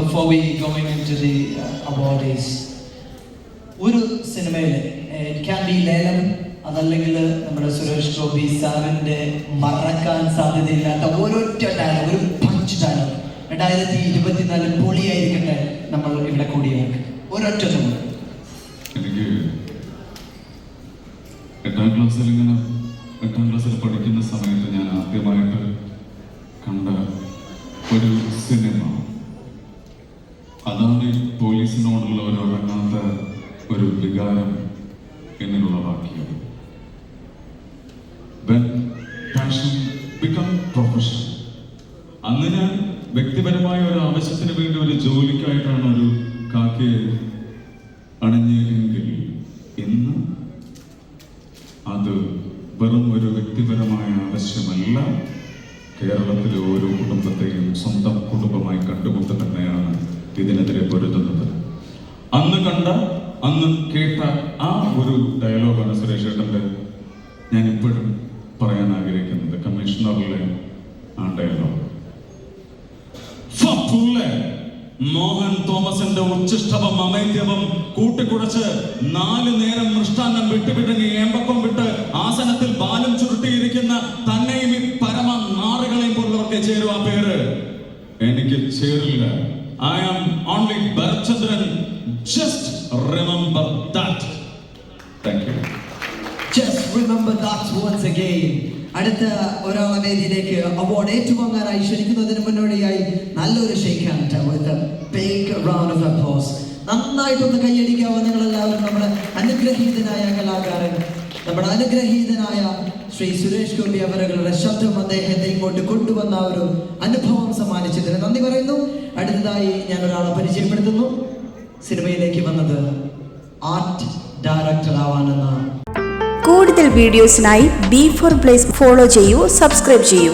before we going uh, award is ഒരു സിനിമയിൽ it can be ലേലം അതല്ലെങ്കിൽ നമ്മുടെ സുരേഷ് ഗോപി സാറിന്റെ മറക്കാൻ സാധ്യതയില്ലാത്ത ഓരോറ്റ ഡയലോഗ് ഒരു പഞ്ച് ഡയലോഗ് രണ്ടായിരത്തി ഇരുപത്തിനാല് പൊളിയായിരിക്കട്ടെ നമ്മൾ ഇവിടെ കൂടിയാണ്. ഒരൊറ്റ എനിക്ക് എട്ടാം ക്ലാസ്സിൽ ഇങ്ങനെ എട്ടാം ക്ലാസ്സിൽ പഠിക്കുന്ന സമയത്ത് ഞാൻ ആദ്യമായിട്ട് കണ്ട ഒരു സിനിമ അതാണ് പോലീസിനോടുള്ള ഒരു അടങ്ങാത്ത ഒരു വികാരം എന്നുള്ള become profession. അന്ന് ഞാൻ വ്യക്തിപരമായ ഒരു ആവശ്യത്തിന് വേണ്ടി ഒരു ജോലിക്കായിട്ടാണ് ഒരു കാക്കയെ അണിഞ്ഞെങ്കിൽ ഇന്ന് അത് വെറും ഒരു വ്യക്തിപരമായ ആവശ്യമല്ല കേരളത്തിലെ ഓരോ കുടുംബത്തെയും സ്വന്തം കുടുംബമായി കണ്ടുകൊണ്ട് തന്നെയാണ് ഇതിനെതിരെ പൊരുത്തുന്നത് അന്ന് കണ്ട അന്ന് കേട്ട ആ ഒരു ഡയലോഗാണ് സുരേഷ് ഞാൻ ഇപ്പോഴും പറയാൻ ആഗ്രഹിക്കുന്നത്. കമ്മീഷണറിലെ ആ ഡയലോഗ്. മോഹൻ തോമസിന്റെ ഉച്ചിഷ്ടവും അമേദ്യവും കൂട്ടിക്കുഴച്ച് നാല് നേരം മൃഷ്ടാന്നം വിട്ടുപിടുങ്ങി ഏമ്പക്കം വിട്ട് ആസനത്തിൽ ബാലം ചുരുട്ടിയിരിക്കുന്ന തന്നെയും പരമ നാറുകളെയും പോലുള്ളവർക്ക് ചേരും ആ പേര്. എനിക്ക് ചേരില്ല. I am only Bharachandran just remember that thank you just remember that once again അടുത്ത ഒരാളെ വേദിയിലേക്ക് അവാർഡ് ഏറ്റുവാങ്ങാനായി ക്ഷണിക്കുന്നതിന് മുന്നോടിയായി നല്ലൊരു ഷെയ്ക്ക് ഹാൻഡ് വിത്ത് നന്നായിട്ടൊന്ന് കൈയടിക്കാവോ നിങ്ങൾ എല്ലാവരും നമ്മുടെ അനുഗ്രഹീതനായ കലാകാരൻ നമ്മുടെ അനുഗ്രഹീതനായ ശ്രീ സുരേഷ് ഗോപി അവരുടെ ശബ്ദം അദ്ദേഹത്തെ ഇങ്ങോട്ട് കൊണ്ടുവന്ന ഒരു അനുഭവം സമ്മാനിച്ചതിന് നന്ദി പറയുന്നു. അടുത്തതായി ഞാൻ ഒരാളെ പരിചയപ്പെടുത്തുന്നു. സിനിമയിലേക്ക് വന്നത് ആർട്ട് ഡയറക്ടർ ആവാനെന്ന. കൂടുതൽ വീഡിയോസിനായി ബി ഫോർ പ്ലേസ് ഫോളോ ചെയ്യൂ സബ്സ്ക്രൈബ് ചെയ്യൂ.